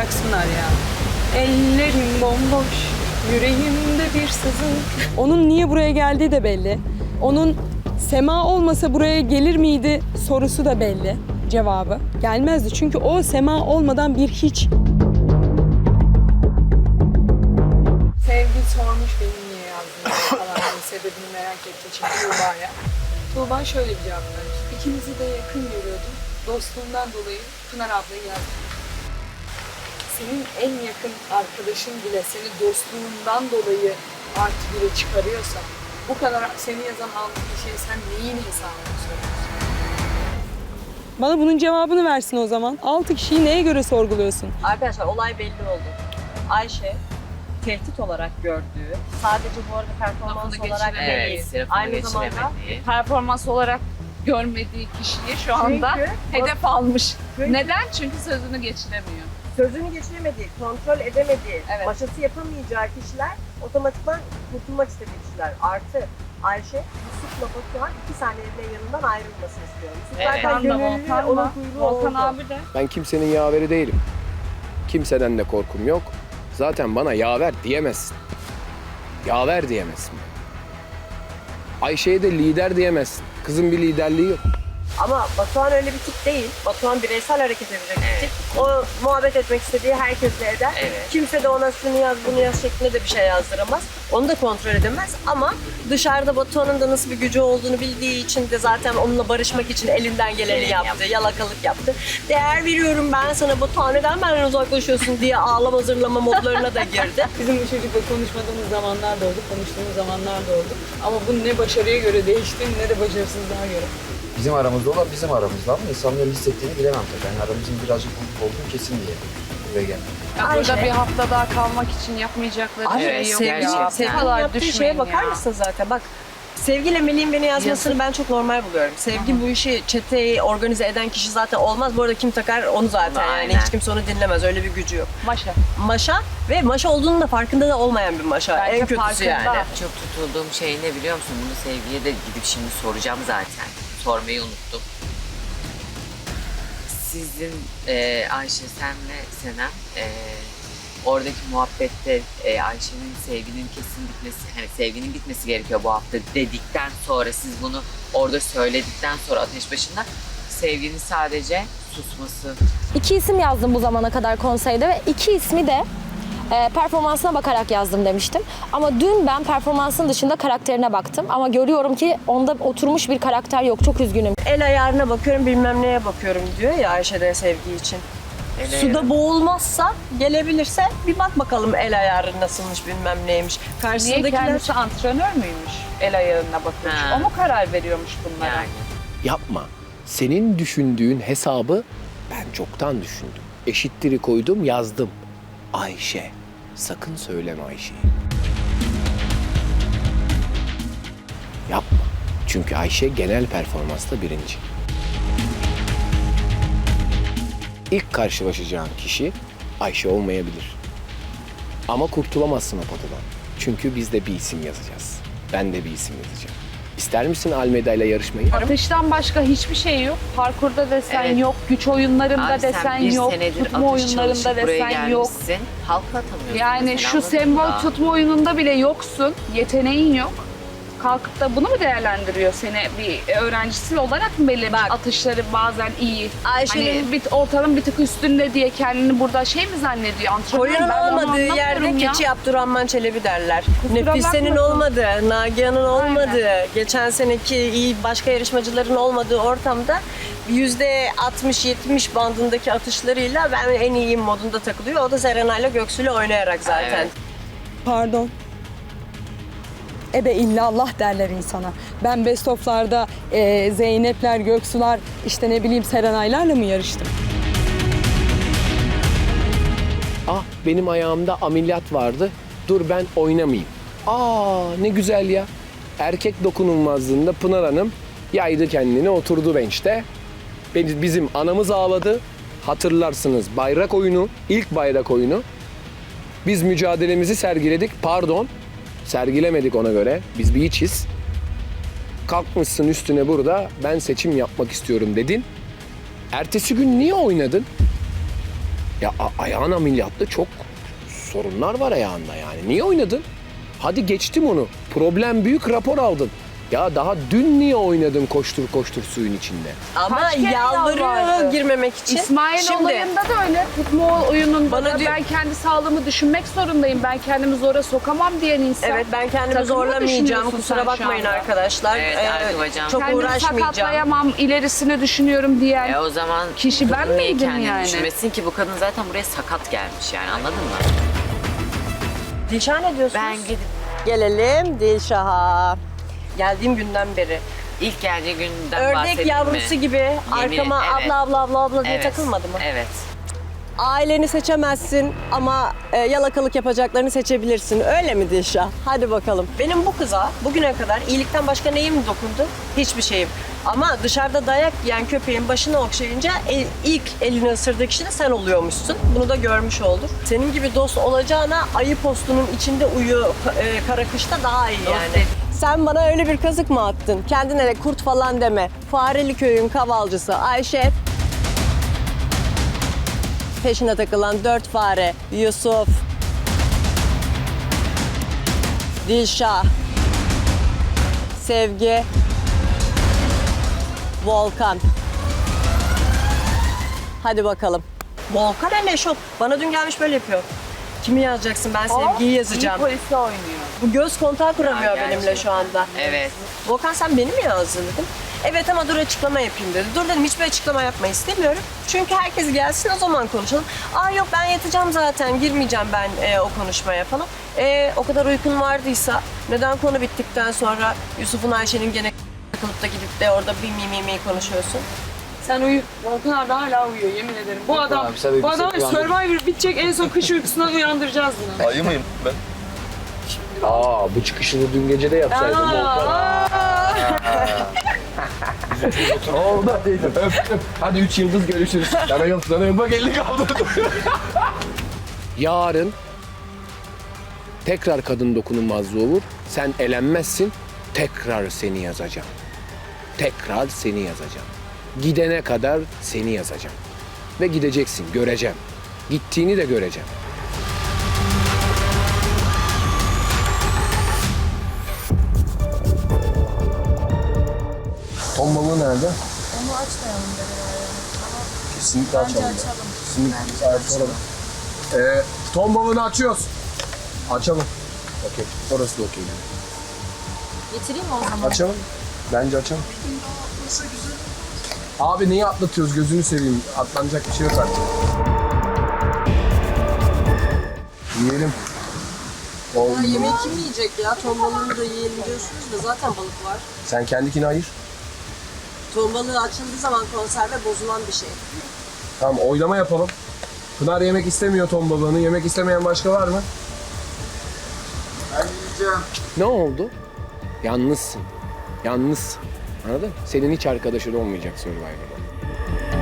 bıraksınlar ya. Ellerim bomboş, yüreğimde bir sızı. Onun niye buraya geldiği de belli. Onun Sema olmasa buraya gelir miydi sorusu da belli cevabı. Gelmezdi çünkü o Sema olmadan bir hiç. Sevgi sormuş benim niye yazdığımı falan sebebini merak ettiği için Tuğba'ya. Tuğba şöyle bir cevap vermiş. İkimizi de yakın görüyordum. Dostluğundan dolayı Pınar ablayı yazdım. Senin en yakın arkadaşın bile seni dostluğundan dolayı artı bire çıkarıyorsa bu kadar seni yazan altı kişiye sen neyin hesabını soruyorsun? Bana bunun cevabını versin o zaman. Altı kişiyi neye göre sorguluyorsun? Arkadaşlar olay belli oldu. Ayşe tehdit olarak gördüğü, sadece bu arada performans Lafını olarak değil, Evet, lafını aynı zamanda performans olarak görmediği kişiyi şu anda Çünkü- hedef almış. Çünkü- Neden? Çünkü sözünü geçiremiyor. Sözünü geçiremediği, kontrol edemediği, Evet. maşası yapamayacağı kişiler otomatikman kurtulmak istediği kişiler. Artı Ayşe Yusuf'la Batuhan iki saniyeliğine yanından ayrılmasını istiyor. Yusuf Evet. zaten gönüllü onun kuyruğu Volkan oldu. abi de. Ben kimsenin yaveri değilim. Kimseden de korkum yok. Zaten bana yaver diyemezsin. Yaver diyemezsin. Ayşe'ye de lider diyemezsin. Kızın bir liderliği yok. Ama Batuhan öyle bir tip değil. Batuhan bireysel hareket edecek bir Evet. tip. O muhabbet etmek istediği herkesle eder. Evet. Kimse de ona şunu yaz bunu yaz şeklinde de bir şey yazdıramaz. Onu da kontrol edemez ama dışarıda Batuhan'ın da nasıl bir gücü olduğunu bildiği için de zaten onunla barışmak için elinden geleni Geleni yaptı, yaptı. yalakalık yaptı. Değer veriyorum ben sana Batuhan neden benden uzaklaşıyorsun diye ağlama hazırlama modlarına da girdi. Bizim bu çocukla konuşmadığımız zamanlar da oldu, konuştuğumuz zamanlar da oldu. Ama bu ne başarıya göre değişti ne de başarısızlığa göre. Bizim aramızda olan bizim aramızda ama insanların hissettiğini bilemem tabii. Yani aramızın birazcık bozuk olduğu kesin diye buraya geldim. Ya burada bir hafta daha kalmak için yapmayacakları Abi şey yok sevgi, ya. Bu kadar düşmeyin şeye bakar ya. mısın zaten? Bak Sevgiyle Melih'in beni yazmasını ben çok normal buluyorum. Sevgi bu işi çeteyi organize eden kişi zaten olmaz. Bu arada kim takar onu zaten yani. Aynen. Hiç kimse onu dinlemez. Öyle bir gücü yok. Maşa. Maşa ve maşa olduğunun da farkında da olmayan bir maşa. Bence en kötüsü farkında. yani. Çok tutulduğum şey ne biliyor musun? Bunu Sevgi'ye de gidip şimdi soracağım zaten. Sormayı unuttum. Sizin e, Ayşe, sen ve Senem e, oradaki muhabbette e, Ayşe'nin sevginin kesin bitmesi, hani sevginin bitmesi gerekiyor bu hafta dedikten sonra siz bunu orada söyledikten sonra ateş başında sevginin sadece susması İki isim yazdım bu zamana kadar konseyde ve iki ismi de e, performansına bakarak yazdım demiştim. Ama dün ben performansın dışında karakterine baktım. Ama görüyorum ki onda oturmuş bir karakter yok. Çok üzgünüm. El ayarına bakıyorum bilmem neye bakıyorum diyor ya Ayşe de sevgi için. Ele Suda boğulmazsa gelebilirse bir bak bakalım el ayarı nasılmış bilmem neymiş. Niye Karşısındakiler kendisi antrenör müymüş? El ayarına. Ha. O mu karar veriyormuş bunlara? yani. Yapma. Senin düşündüğün hesabı ben çoktan düşündüm. Eşittiri koydum yazdım. Ayşe. Sakın söyleme Ayşe'yi. Yapma. Çünkü Ayşe genel performansta birinci. İlk karşılaşacağın kişi Ayşe olmayabilir. Ama kurtulamazsın o potadan. Çünkü biz de bir isim yazacağız. Ben de bir isim yazacağım. İster misin Almeda ile yarışmayı? Atıştan başka hiçbir şey yok. Parkurda desen Evet. yok, güç oyunlarında Abi sen desen bir yok, senedir tutma atış oyunlarında çalışıp buraya desen yok. gelmişsin. Halka atamıyorsun Yani mesela, şu anladın sembol mı? tutma oyununda bile yoksun, yeteneğin yok. Kalkıp da bunu mu değerlendiriyor seni bir öğrencisi olarak mı belli Bak. atışları bazen iyi? Ayşe'nin- Hani bir, ortalığın bir tık üstünde diye kendini burada şey mi zannediyor? Antrenör Koyunun ben onu olmadığı yerde anlamıyorum ya. keçi Abdurrahman Çelebi derler. Kusura Nefise'nin bakma. olmadığı, Nagihan'ın olmadığı, geçen seneki iyi başka yarışmacıların olmadığı ortamda yüzde 60-70 bandındaki atışlarıyla ben en iyiyim modunda takılıyor. O da Serenay'la Göksu'yla oynayarak zaten. Evet. Pardon. Ebe illallah derler insana. Ben best of'larda e, Zeynepler, Göksular, işte ne bileyim Serenaylarla mı yarıştım? Ah benim ayağımda ameliyat vardı. Dur ben oynamayayım. Aa ne güzel ya. Erkek dokunulmazlığında Pınar Hanım yaydı kendini oturdu bench'te. Bizim anamız ağladı. Hatırlarsınız bayrak oyunu, ilk bayrak oyunu. Biz mücadelemizi sergiledik. Pardon, sergilemedik ona göre. Biz bir içiz. Kalkmışsın üstüne burada ben seçim yapmak istiyorum dedin. Ertesi gün niye oynadın? Ya ayağın ameliyatlı çok sorunlar var ayağında yani. Niye oynadın? Hadi geçtim onu. Problem büyük rapor aldın. Ya daha dün niye oynadın koştur koştur suyun içinde? Ama Kaç kere yalvarıyor yalvardı? girmemek için. İsmail Şimdi, olayında da öyle. Futbol oyununda Bana da diyor- ben kendi sağlığımı düşünmek zorundayım. Ben kendimi zora sokamam diyen insan. Evet ben kendimi Takımı zorlamayacağım. Kusura şu bakmayın anda. arkadaşlar. Evet, Ee, hocam. çok Kendimi uğraşmayacağım. sakatlayamam, ilerisini düşünüyorum diyen. E o zaman Kişi ben niye miydim kendini yani? düşünmesin ki bu kadın zaten buraya sakat gelmiş yani anladın mı? Dilşah ne diyorsunuz? Ben gidip Gelelim Dilşah'a. Geldiğim günden beri. ilk geldiği günden Ördek bahsedeyim yavrusu mi? gibi arkama evet. abla abla abla abla diye Evet, takılmadı mı? Evet. Aileni seçemezsin ama e, yalakalık yapacaklarını seçebilirsin. Öyle mi Dilşah? Hadi bakalım. Benim bu kıza bugüne kadar iyilikten başka neyim dokundu? Hiçbir şeyim. Ama dışarıda dayak yiyen köpeğin başını okşayınca el- ilk elini ısırdığı kişi de sen oluyormuşsun. Bunu da görmüş olduk. Senin gibi dost olacağına ayı postunun içinde uyu e, kara kışta daha iyi yani. Sen bana öyle bir kazık mı attın? Kendine de kurt falan deme. Fareli köyün kavalcısı Ayşe peşine takılan dört fare Yusuf, Dilşah, Sevgi, Volkan. Hadi bakalım. Volkan hele şok. Bana dün gelmiş böyle yapıyor. Kimi yazacaksın? Ben Sevgi'yi yazacağım. İyi polisi oynuyor. Bu göz kontağı kuramıyor Ya benimle gerçekten. şu anda. Evet. Volkan sen beni mi yazdın dedim. Evet ama dur açıklama yapayım dedi. Dur dedim hiçbir açıklama yapma istemiyorum. Çünkü herkes gelsin o zaman konuşalım. Aa yok ben yatacağım zaten girmeyeceğim ben e, o konuşmaya falan. E, o kadar uykun vardıysa neden konu bittikten sonra Yusuf'un Ayşe'nin gene takılıp da gidip de orada bir mi mi mi konuşuyorsun? Sen uyu. Volkan abi hala uyuyor yemin ederim. Bu adam, abi, sen bir bu adam bizi uyandır. Survivor bitecek en son kış uykusundan uyandıracağız bunu. Ayı mıyım ben? Aa bu çıkışını dün gece de yapsaydın Volkan. Oldu. Öptüm. Hadi üç yıldız görüşürüz. Sana yıl, sana yıl. Bak elini kaldırdım. Yarın tekrar kadın dokunulmazlığı olur. Sen elenmezsin. Tekrar seni yazacağım. Tekrar seni yazacağım. Gidene kadar seni yazacağım. Ve gideceksin, göreceğim. Gittiğini de göreceğim. Ton balığı nerede? Onu açmayalım Kesinlikle açalım. Kesinlikle açalım. Ee, ton balığını açıyoruz. Açalım. Okey. Orası da okey. Getireyim mi o zaman? Açalım. Bence açalım. Abi neyi atlatıyoruz gözünü seveyim. Atlanacak bir şey yok artık. Yiyelim. Oldu. yemeği kim yiyecek ya? Ton balığını da yiyelim diyorsunuz da zaten balık var. Sen kendikini ayır. Ton balığı açıldığı zaman konserve bozulan bir şey. Tamam oylama yapalım. Pınar yemek istemiyor ton balığını. Yemek istemeyen başka var mı? Ben yiyeceğim. Ne oldu? Yalnızsın. Yalnızsın. Anladın? Senin hiç arkadaşın olmayacak Survivor'da.